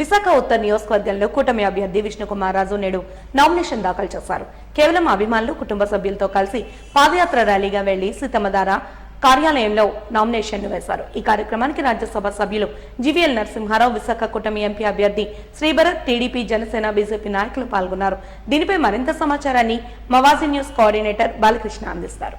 విశాఖ ఉత్తర నియోజకవర్గంలో కూటమి అభ్యర్థి విష్ణుకుమార్ రాజు నేడు నామినేషన్ దాఖలు చేశారు. కేవలం అభిమానులు కుటుంబ సభ్యులతో కలిసి పాదయాత్ర ర్యాలీగా వెళ్ళి సీతమ్మధార కార్యాలయంలో నామినేషన్ వేశారు. ఈ కార్యక్రమానికి రాజ్యసభ సభ్యులు జివిఎల్ నరసింహారావు విశాఖ కూటమి ఎంపీ అభ్యర్థి శ్రీభరత్ టీడీపీ జనసేన బీజేపీ నాయకులు పాల్గొన్నారు. దీనిపై మరింత సమాచారాన్ని మవాజీ న్యూస్ కోఆర్డినేటర్ బాలకృష్ణ అందిస్తారు.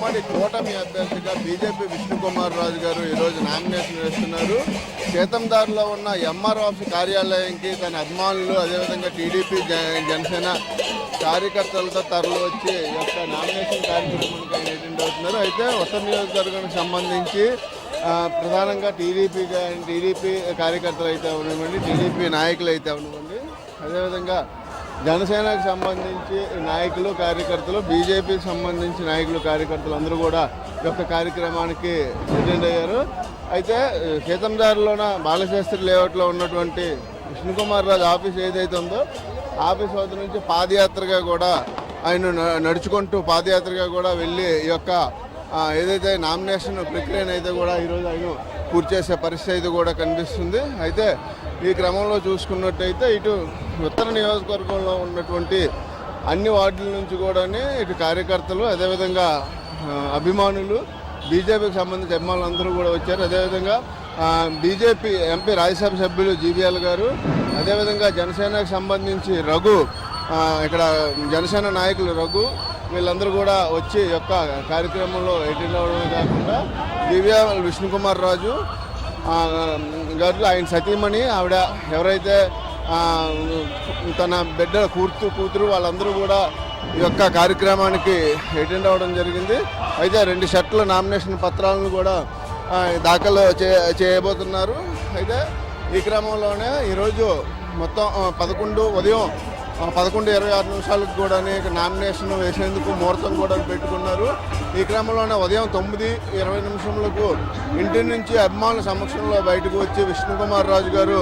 ఉమ్మడి కూటమి అభ్యర్థిగా బీజేపీ విష్ణుకుమార్ రాజు గారు ఈరోజు నామినేషన్ వేస్తున్నారు. చేతందారులో ఉన్న ఎంఆర్ ఆఫీస్ కార్యాలయంకి తన అభిమానులు అదేవిధంగా టీడీపీ జనసేన కార్యకర్తలతో తరలి వచ్చి యొక్క నామినేషన్ కార్యక్రమానికి ఆయన అటెండ్ అవుతున్నారు. అయితే ఉత్తర నియోజకవర్గానికి సంబంధించి ప్రధానంగా టీడీపీ టీడీపీ కార్యకర్తలు అయితే అవనివ్వండి టీడీపీ నాయకులు అయితే అవనివ్వండి. అదేవిధంగా జనసేనకు సంబంధించి నాయకులు కార్యకర్తలు బీజేపీకి సంబంధించి నాయకులు కార్యకర్తలు అందరూ కూడా ఈ యొక్క కార్యక్రమానికి అటెండ్ అయ్యారు. అయితే సీతందారులోన బాలశాస్త్రి లేఅవుట్లో ఉన్నటువంటి విష్ణుకుమార్ రాజు ఆఫీస్ ఏదైతే ఉందో ఆఫీస్ వద్ద నుంచి పాదయాత్రగా కూడా ఆయన నడుచుకుంటూ పాదయాత్రగా కూడా వెళ్ళి ఈ యొక్క ఏదైతే నామినేషన్ ప్రక్రియను అయితే కూడా ఈరోజు ఆయన పూర్తి చేసే పరిస్థితి అయితే కూడా కనిపిస్తుంది. అయితే ఈ క్రమంలో చూసుకున్నట్టయితే ఇటు ఉత్తర నియోజకవర్గంలో ఉన్నటువంటి అన్ని వార్డుల నుంచి కూడానే ఇటు కార్యకర్తలు అదేవిధంగా అభిమానులు బీజేపీకి సంబంధించిన అభిమానులు అందరూ కూడా వచ్చారు. అదేవిధంగా బీజేపీ ఎంపీ రాజ్యసభ సభ్యులు జీవీఎల్ గారు అదేవిధంగా జనసేనకు సంబంధించి రఘు ఇక్కడ జనసేన నాయకులు రఘు వీళ్ళందరూ కూడా వచ్చి యొక్క కార్యక్రమంలో అటెండ్ అవ్వడమే కాకుండా దివ్య విష్ణుకుమార్ రాజు గారు ఆయన సతీమణి ఆవిడ ఎవరైతే తన బిడ్డ కూర్చు కూతురు వాళ్ళందరూ కూడా ఈ యొక్క కార్యక్రమానికి అటెండ్ అవ్వడం జరిగింది. అయితే రెండు షర్ట్ల నామినేషన్ పత్రాలను కూడా దాఖలు చే చేయబోతున్నారు. అయితే ఈ క్రమంలోనే ఈరోజు మొత్తం పదకొండు ఉదయం పదకొండు ఇరవై ఆరు నిమిషాలకు కూడా నామినేషన్ వేసేందుకు ముహూర్తం కూడా పెట్టుకున్నారు. ఈ క్రమంలోనే ఉదయం తొమ్మిది ఇరవై నిమిషములకు ఇంటి నుంచి అభిమానుల సమక్షంలో బయటకు వచ్చి విష్ణుకుమార్ రాజు గారు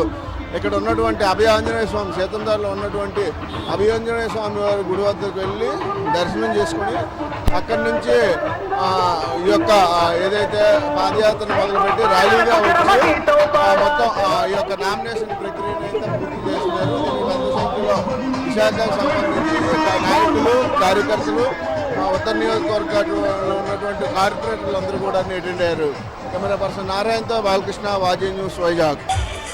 ఇక్కడ ఉన్నటువంటి అభయ ఆంజనేయ స్వామి సీతందారిలో ఉన్నటువంటి అభయ ఆంజనేయ స్వామి వారి గుడి వద్దకు వెళ్ళి దర్శనం చేసుకుని అక్కడి నుంచి ఈ యొక్క ఏదైతే పాదయాత్రను మొదలుపెట్టి ర్యాలీగా వచ్చి మొత్తం ఆ, ఈ యొక్క నామినేషన్ ప్రక్రియను అయితే పూర్తి చేస్తున్నారు పెద్ద సంఖ్యలో విశాఖకు నాయకులు కార్యకర్తలు ఉత్తర నియోజకవర్గంలో ఉన్నటువంటి కార్పొరేటర్లు అందరూ కూడా అటెండ్ అయ్యారు. కెమెరా పర్సన్ నారాయణతో బాలకృష్ణ వాజీ న్యూస్ వైజాగ్.